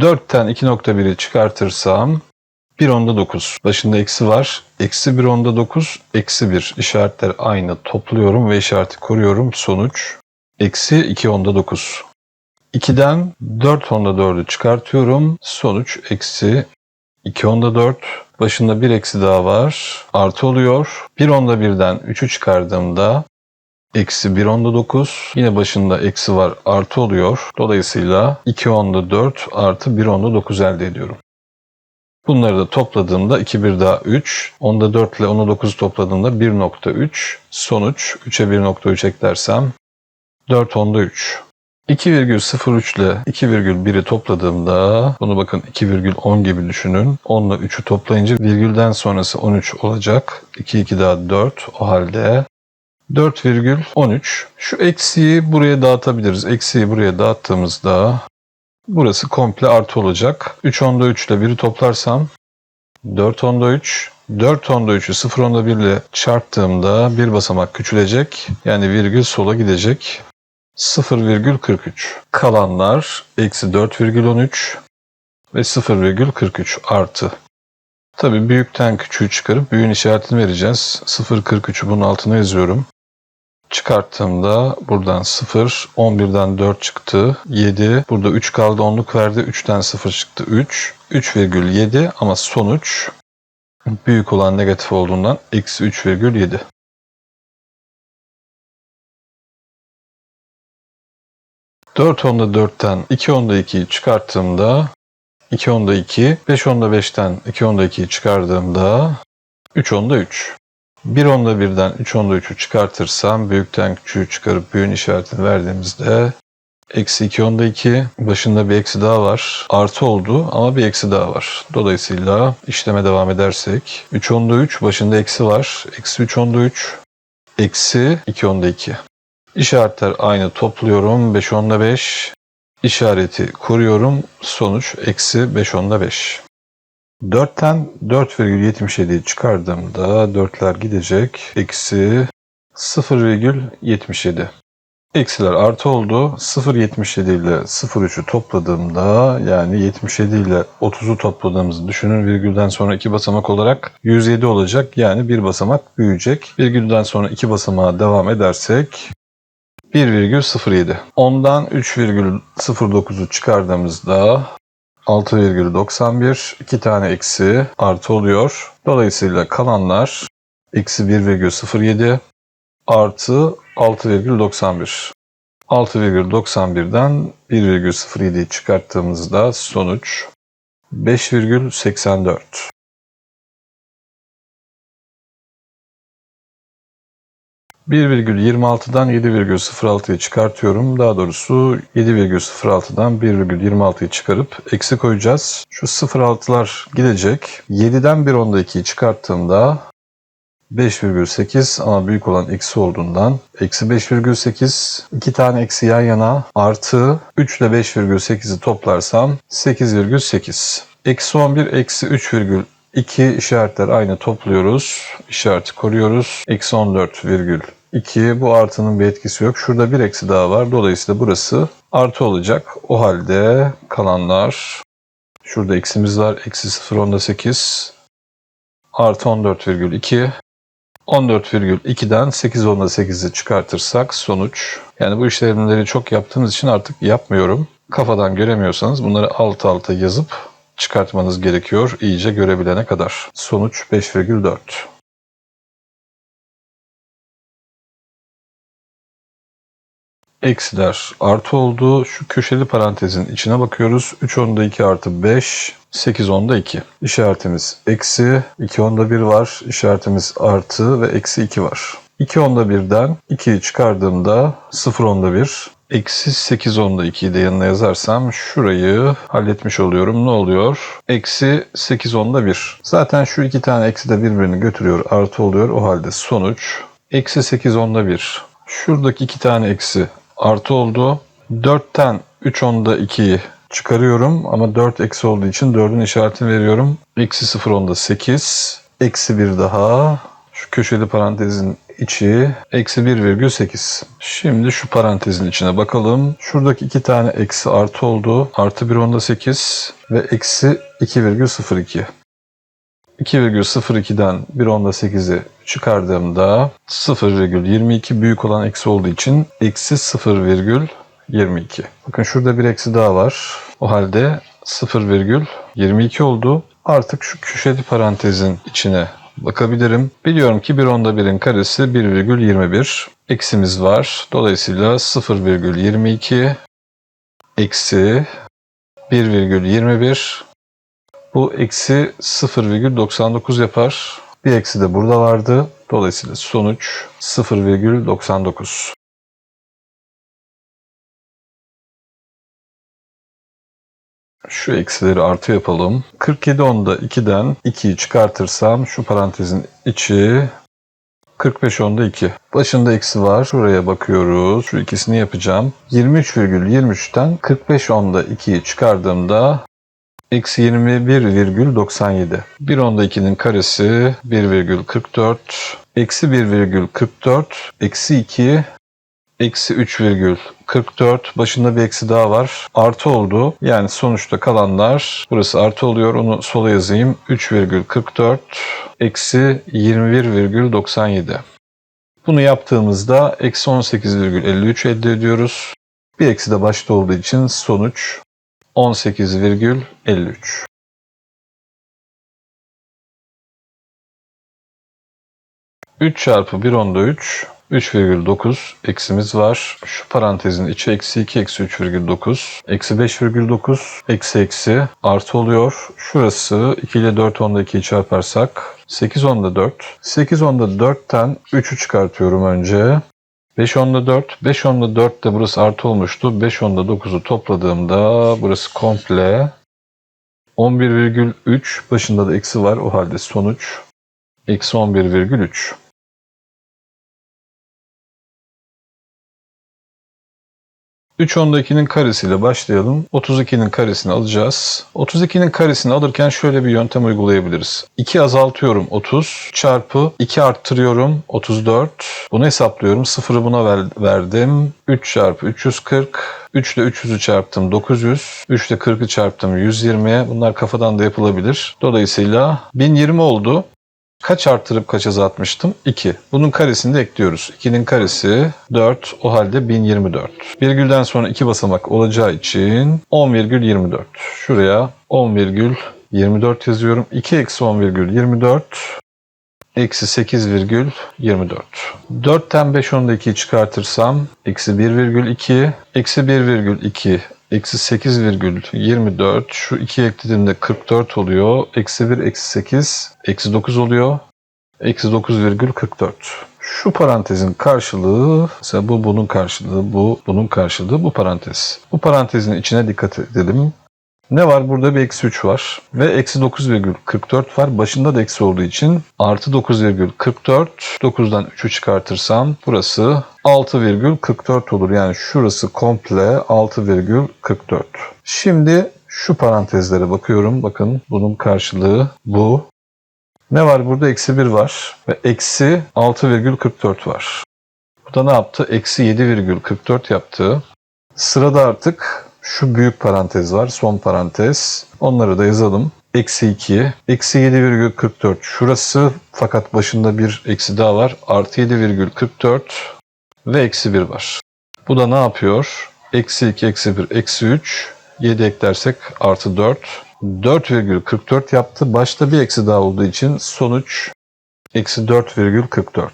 Dörtten 2.1'i çıkartırsam 1 onda 9. Başında eksi var. Eksi 1 onda 9. Eksi 1. İşaretler aynı. Topluyorum ve işareti koruyorum. Sonuç eksi 2 onda 9. 2'den 4 onda 4'ü çıkartıyorum. Sonuç eksi 2 onda 4. Başında bir eksi daha var. Artı oluyor. 1 onda 1'den 3'ü çıkardığımda eksi 1 onda 9. Yine başında eksi var. Artı oluyor. Dolayısıyla 2 onda 4 artı 1 onda 9 elde ediyorum. Bunları da topladığımda 2 bir daha 3. Onda 4 ile 10'u 9 topladığımda 1.3. Sonuç 3'e 1.3 eklersem 4 onda 3. 2,03 ile 2,1'i topladığımda bunu bakın 2,10 gibi düşünün. 10 ile 3'ü toplayınca virgülden sonrası 13 olacak. 2 2 daha 4 o halde 4,13. Şu eksiği buraya dağıtabiliriz. Eksiği buraya dağıttığımızda burası komple artı olacak. 3 onda 3 ile 1'i toplarsam 4 onda 3. 4 onda 3'ü 0 onda 1 ile çarptığımda bir basamak küçülecek. Yani virgül sola gidecek. 0,43. Kalanlar eksi 4,13 ve 0,43 artı. Tabi büyükten küçüğü çıkarıp büyüğün işaretini vereceğiz. 0,43'ü bunun altına yazıyorum. Çıkarttığımda buradan 0, 11'den 4 çıktı, 7. Burada 3 kaldı, 10'luk verdi. 3'ten 0 çıktı, 3. 3,7 ama sonuç büyük olan negatif olduğundan eksi 3,7. Dört onda 4'ten 2 onda 2'yi çıkarttığımda 2 onda 2, 5 onda 5'ten 2 onda 2'yi çıkardığımda 3 onda 3. 1 onda 1'den 3 onda 3'ü çıkartırsam büyükten küçüğü çıkarıp büyüğün işaretini verdiğimizde eksi 2 onda 2 başında bir eksi daha var. Artı oldu ama bir eksi daha var. Dolayısıyla işleme devam edersek 3 onda 3 başında eksi var. Eksi 3 onda 3 eksi 2 onda 2. İşaretler aynı topluyorum. 5 onda 5 işareti koruyorum. Sonuç eksi 5 onda 5. 4'ten 4,77'yi çıkardığımda 4'ler gidecek. Eksi 0,77. Eksiler artı oldu. 0,77 ile 0,3'ü topladığımda yani 77 ile 30'u topladığımızı düşünün. Virgülden sonra iki basamak olarak 107 olacak. Yani bir basamak büyüyecek. Virgülden sonra iki basamağa devam edersek 1,07. Ondan 3,09'u çıkardığımızda 6,91 iki tane eksi artı oluyor. Dolayısıyla kalanlar eksi 1,07 artı 6,91. 6,91'den 1,07'yi çıkarttığımızda sonuç 5,84. ...1,26'dan 7,06'yı çıkartıyorum. Daha doğrusu 7,06'dan 1,26'yı çıkarıp eksi koyacağız. Şu 0,6'lar gidecek. 7'den 1 onda 2'yi çıkarttığımda 5,8 ama büyük olan eksi olduğundan eksi 5,8 iki tane eksi yan yana artı 3 ile 5,8'i toplarsam 8,8. Eksi 11 eksi 3,2 işaretler aynı topluyoruz. İşareti koruyoruz. Eksi 14,2 bu artının bir etkisi yok. Şurada bir eksi daha var. Dolayısıyla burası artı olacak. O halde kalanlar şurada eksimiz var. Eksi 0,8 artı 14,2 14,2'den 8 onda 8'i çıkartırsak sonuç. Yani bu işlemleri çok yaptığınız için artık yapmıyorum. Kafadan göremiyorsanız bunları alt alta yazıp çıkartmanız gerekiyor iyice görebilene kadar. Sonuç 5,4. Eksiler artı oldu. Şu köşeli parantezin içine bakıyoruz. 3 onda 2 artı 5, 8 onda 2. İşaretimiz eksi, 2 onda 1 var. İşaretimiz artı ve eksi 2 var. 2 onda 1'den 2'yi çıkardığımda 0 onda 1, eksi 8 onda 2'yi de yanına yazarsam şurayı halletmiş oluyorum. Ne oluyor? Eksi 8 onda 1. Zaten şu iki tane eksi de birbirini götürüyor. Artı oluyor. O halde sonuç eksi 8 onda 1. Şuradaki iki tane eksi artı oldu. 4'ten 3 onda 2'yi çıkarıyorum ama 4 eksi olduğu için 4'ün işaretini veriyorum. Eksi 0 onda 8. Eksi 1 daha. Şu köşeli parantezin içi eksi 1,8. Şimdi şu parantezin içine bakalım. Şuradaki iki tane eksi artı oldu. Artı 1 onda 8 ve eksi 2,02. 2,02'den 1 onda 8'i çıkardığımda 0,22 büyük olan eksi olduğu için eksi 0,22. Bakın şurada bir eksi daha var. O halde 0,22 oldu. Artık şu köşeli parantezin içine bakabilirim. Biliyorum ki 1 onda 1'in karesi 1,21. Eksimiz var. Dolayısıyla 0,22 eksi 1,21 bu eksi 0,99 yapar. Bir eksi de burada vardı. Dolayısıyla sonuç 0,99. Şu eksileri artı yapalım. 47 onda 2'den 2'yi çıkartırsam şu parantezin içi 45 onda 2. Başında eksi var. Şuraya bakıyoruz. Şu ikisini yapacağım. 23,23'ten 45 onda 2'yi çıkardığımda Eksi 21,97. 1 onda 2'nin karesi 1,44. Eksi 1,44. Eksi 2. Eksi 3,44. Başında bir eksi daha var. Artı oldu. Yani sonuçta kalanlar burası artı oluyor. Onu sola yazayım. 3,44. Eksi 21,97. Bunu yaptığımızda eksi 18,53 elde ediyoruz. Bir eksi de başta olduğu için sonuç 18,53. Üç çarpı 1 onda 3, 3,9 eksimiz var. Şu parantezin içi eksi 2, eksi 3,9, eksi 5,9, eksi eksi artı oluyor. Şurası 2 ile 4 onda 2'yi çarparsak 8 onda 4. 8 onda 4'ten 3'ü çıkartıyorum önce. 5 onda 4. 5 onda 4 de burası artı olmuştu. 5 onda 9'u topladığımda burası komple 11,3 başında da eksi var. O halde sonuç eksi 11,3. 3 onda 2'nin karesiyle başlayalım. 32'nin karesini alacağız. 32'nin karesini alırken şöyle bir yöntem uygulayabiliriz. 2 azaltıyorum 30 çarpı 2 arttırıyorum 34. Bunu hesaplıyorum. Sıfırı buna ver, verdim. 3 çarpı 340. 3 ile 300'ü çarptım 900. 3 ile 40'ı çarptım 120. Bunlar kafadan da yapılabilir. Dolayısıyla 1020 oldu. Kaç arttırıp kaç azaltmıştım? 2. Bunun karesini de ekliyoruz. 2'nin karesi 4. O halde 1024. Virgülden sonra 2 basamak olacağı için 10,24. Şuraya 10,24 yazıyorum. 2 eksi 10,24 eksi 8,24. 4'ten 5 onda 2'yi çıkartırsam eksi 1,2 eksi 1,2 Eksi 8,24 şu 2 eklediğimde 44 oluyor. Eksi 1 eksi 8 eksi 9 oluyor. Eksi 9,44. Şu parantezin karşılığı, mesela bu bunun karşılığı, bu bunun karşılığı, bu parantez. Bu parantezin içine dikkat edelim. Ne var? Burada bir eksi 3 var. Ve eksi 9,44 var. Başında da eksi olduğu için artı 9,44. 9'dan 3'ü çıkartırsam burası 6,44 olur. Yani şurası komple 6,44. Şimdi şu parantezlere bakıyorum. Bakın bunun karşılığı bu. Ne var burada? Eksi 1 var. Ve eksi 6,44 var. Bu da ne yaptı? Eksi 7,44 yaptı. Sırada artık şu büyük parantez var. Son parantez. Onları da yazalım. Eksi 2. Eksi 7,44 şurası. Fakat başında bir eksi daha var. Artı 7,44 ve eksi 1 var. Bu da ne yapıyor? Eksi 2, eksi 1, eksi 3. 7 eklersek artı 4. 4,44 yaptı. Başta bir eksi daha olduğu için sonuç eksi 4,44.